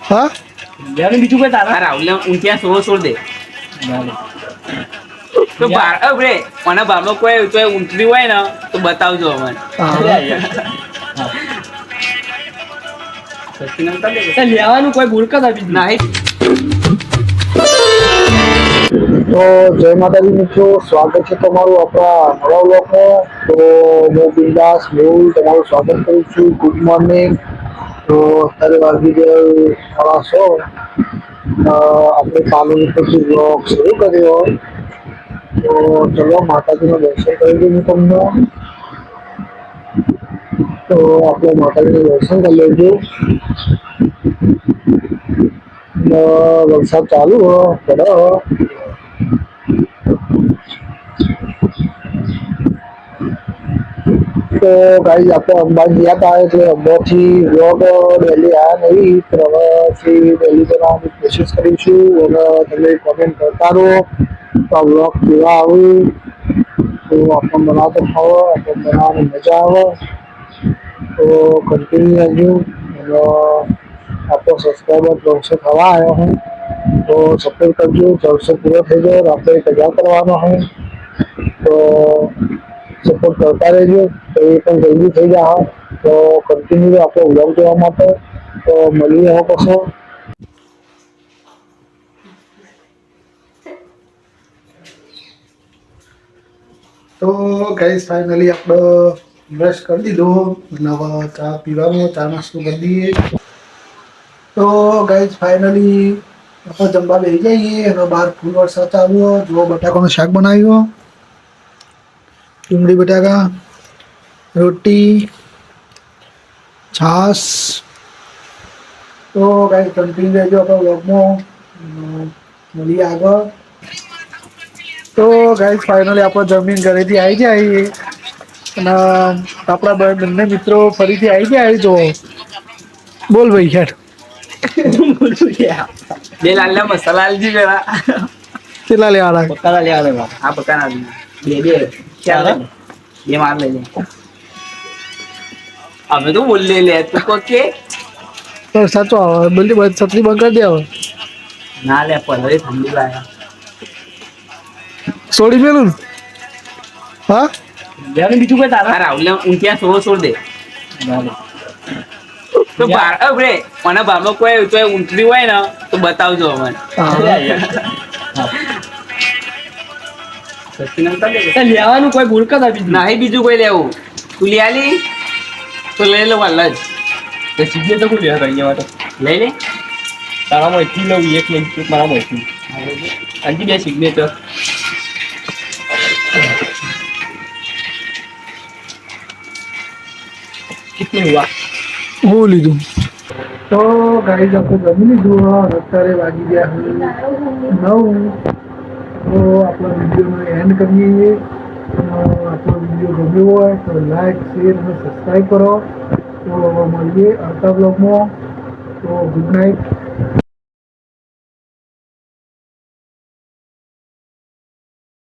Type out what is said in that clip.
હા? લેવાનું બીજું કોઈ તારા? રાહુલ ઊંચિયા સોળ સોળ દે. તો બાર અ bre મને બારમાં કોઈ તો ઊંચરી હોય ને તો બતાવજો અમને. લેવાનું કોઈ ભૂલ બીજું તો જય માતાજી મિત્રો સ્વાગત છે તમારું આપણા નવા બ્લોગમાં તો હું બિંદાસ મેહુલ તમારું સ્વાગત કરું છું. ગુડ મોર્નિંગ તો અત્યારે વાગી ગયા સાડા સો અ, આપણે પાલુની પછી બ્લોગ શરૂ કર્યો તો ચલો માતાજીનું દર્શન કરી દઉં હું તમને તો આપણે માતાજીનું દર્શન કરી લેજો ને વરસાદ ચાલુ હો પડે હો. તો ગાઈ આપણે અંબાજી ગયા હતા એટલે અંબાથી વ્લોગ ડેલી આવ્યા નહીં પણ હવેથી ડેલી બનાવવાની કોશિશ કરીશું અને તમે કોમેન્ટ કરતા રહો તો આ વ્લોગ કેવા આવે તો આપણને બનાવતો ખાવો આપણને બનાવવાની મજા આવે તો કન્ટિન્યુ રહેજો અને આપણો સબસ્ક્રાઈબર ત્રણસો થવા આવ્યો હું તો સપોર્ટ કરજો ત્રણસો પૂરો થઈ જાય તો આપણે એક હજાર કરવાનો હોય તો સપોર્ટ કરતા રહેજો તો એ પણ જલ્દી થઈ જાય તો કન્ટિન્યુ આપણો વ્લોગ જોવા માટે. તો મળીએ હવે પછી. તો ગાઈસ ફાઇનલી આપણે બ્રશ કરી દીધો. અને હવે ચા પીવાનો, ચા નાસ્તો કરી દઈએ. તો ગાઈસ ફાઇનલી આપણે જમવા બેસી જઈએ. અને બહાર ફૂલ વરસાદ ચાલુ હોય જો બટાકાનું શાક બનાવ્યું. ડુંગળી બટાકા રોટી છાશ. તો ગાઈસ કન્ટિન્યુ રહેજો આપણા વ્લોગમાં મળીએ આગળ. તો ગાઈસ ફાઇનલી આપણે જમીન ઘરેથી આવી જાય અને આપણા બંને મિત્રો ફરીથી આવી જાય જો. બોલ ભાઈ યાર. બે લાલ મસાલા આલજી પેલા. કેટલા લેવાના? પક્કા લેવા આ બકાના બે બે. ચાલ. બે માર લેજે અમે તો બોલી લે તું કો કે? તો સાચો આવે. બધી બંધ છત્રી બંધ કરી દે હવે. ના લે પલરે ઠંડી લાયા છોડી મેલું હા? લેવાનું બીજું કઈ તારા? રાહુલ ઊંચિયા છોડો છોડ દે. તો બાર અ bre મને બારમાં કોઈ તો ઊંચરી હોય ને તો બતાવજો અમને. લેવાનું કોઈ ભૂલ કર બીજું નહીં બીજું કોઈ લેવું. તું લઈ આલી. તો લઈ લો વાલ જ તે સીધે તો કોઈ લેવા અહીંયા માટે લઈ લે. તારા મોથી લઉં એક લઈ એક મારા મોથી આજી બે સિગ્નેચર કેટલું હુઆ હું લીધું. તો ગાડી આપણે જમી લીધું અત્યારે વાગી ગયા નવ. તો આપણો વિડીયોને એન્ડ કરીએ. આપણો વીડિયો ગમ્યો હોય તો લાઈક શેર અને સબસ્ક્રાઈબ કરો. તો મળીએ આવતા બ્લોગમાં તો ગુડ નાઇટ